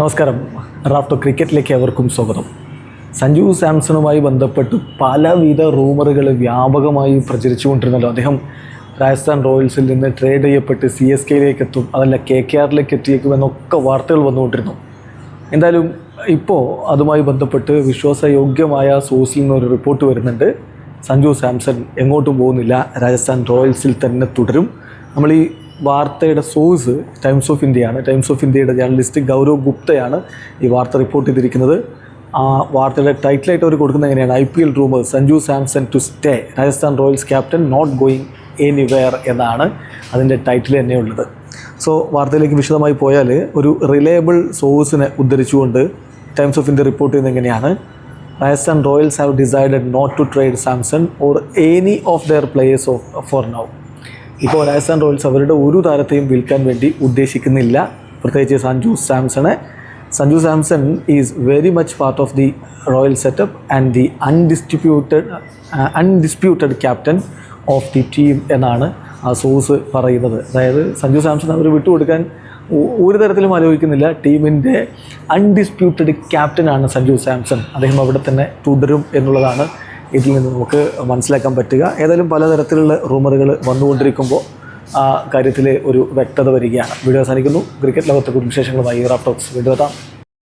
നമസ്കാരം. റാഫ്റ്റോ ക്രിക്കറ്റിലേക്ക് അവർക്കും സ്വാഗതം. സഞ്ജു സാംസണുമായി ബന്ധപ്പെട്ട് പലവിധ റൂമറുകൾ വ്യാപകമായി പ്രചരിച്ചുകൊണ്ടിരുന്നല്ലോ. അദ്ദേഹം രാജസ്ഥാൻ റോയൽസിൽ നിന്ന് ട്രേഡ് ചെയ്യപ്പെട്ട് സി എസ് കെയിലേക്ക് എത്തും അതല്ല കെ കെ ആറിലേക്ക് എത്തിയേക്കും എന്നൊക്കെ വാർത്തകൾ വന്നുകൊണ്ടിരുന്നു. എന്തായാലും ഇപ്പോൾ അതുമായി ബന്ധപ്പെട്ട് വിശ്വാസയോഗ്യമായ സോഴ്സിൽ നിന്നൊരു റിപ്പോർട്ട് വരുന്നുണ്ട്. സഞ്ജു സാംസൺ എങ്ങോട്ടും പോകുന്നില്ല. രാജസ്ഥാൻ റോയൽസിൽ തന്നെ തുടരും. നമ്മൾ ഈ വാർത്തയുടെ സോഴ്സ് ടൈംസ് ഓഫ് ഇന്ത്യയാണ്. ടൈംസ് ഓഫ് ഇന്ത്യയുടെ ജേർണലിസ്റ്റ് ഗൗരവ് ഗുപ്തയാണ് ഈ വാർത്ത റിപ്പോർട്ട് ചെയ്തിരിക്കുന്നത്. ആ വാർത്തയുടെ ടൈറ്റിലായിട്ട് അവർ കൊടുക്കുന്നത് എങ്ങനെയാണ്? I P L rumour Sanju Samson to stay Rajasthan Royals captain not going anywhere എന്നാണ് അതിന്റെ ടൈറ്റിൽ തന്നെ ഉള്ളത്. സോ വാർത്തയിലേക്ക് വിശദമായി പോയാൽ ഒരു റിലയബിൾ സോഴ്സിനെ ഉദ്ധരിച്ചുകൊണ്ട് ടൈംസ് ഓഫ് ഇന്ത്യ റിപ്പോർട്ട് ചെയ്യുന്നത് എങ്ങനെയാണ്? Rajasthan Royals have decided not to trade Samson or any of their players for now ഇപ്പോൾ രാജസ്ഥാൻ റോയൽസ് അവരുടെ ഒരു താരത്തെയും വിൽക്കാൻ വേണ്ടി ഉദ്ദേശിക്കുന്നില്ല. പ്രത്യേകിച്ച് Sanju സാംസണെ. Sanju Samson is very much part of the royal setup and the undistributed undisputed captain of the team എന്നാണ് ആ source പറയുന്നത്. അതായത് സഞ്ജു സാംസൺ അവർ വിട്ടുകൊടുക്കാൻ ഒരു തരത്തിലും ആലോചിക്കുന്നില്ല. ടീമിന്റെ അൺഡിസ്പ്യൂട്ടഡ് ക്യാപ്റ്റനാണ് സഞ്ജു സാംസൺ. അദ്ദേഹം അവിടെ തന്നെ തുടരും എന്നുള്ളതാണ് ഇതിൽ നിന്ന് നമുക്ക് മനസ്സിലാക്കാൻ പറ്റുക. ഏതായാലും പലതരത്തിലുള്ള റൂമറുകൾ വന്നുകൊണ്ടിരിക്കുമ്പോൾ ആ കാര്യത്തിൽ ഒരു വ്യക്തത വരികയാണ്. വീഡിയോ അവസാനിക്കുന്നു. ക്രിക്കറ്റ് ലോകത്തെ കുടുംബ വിശേഷങ്ങളുമായി റാഫ് ടോക്സ് വീണ്ടും എത്താം.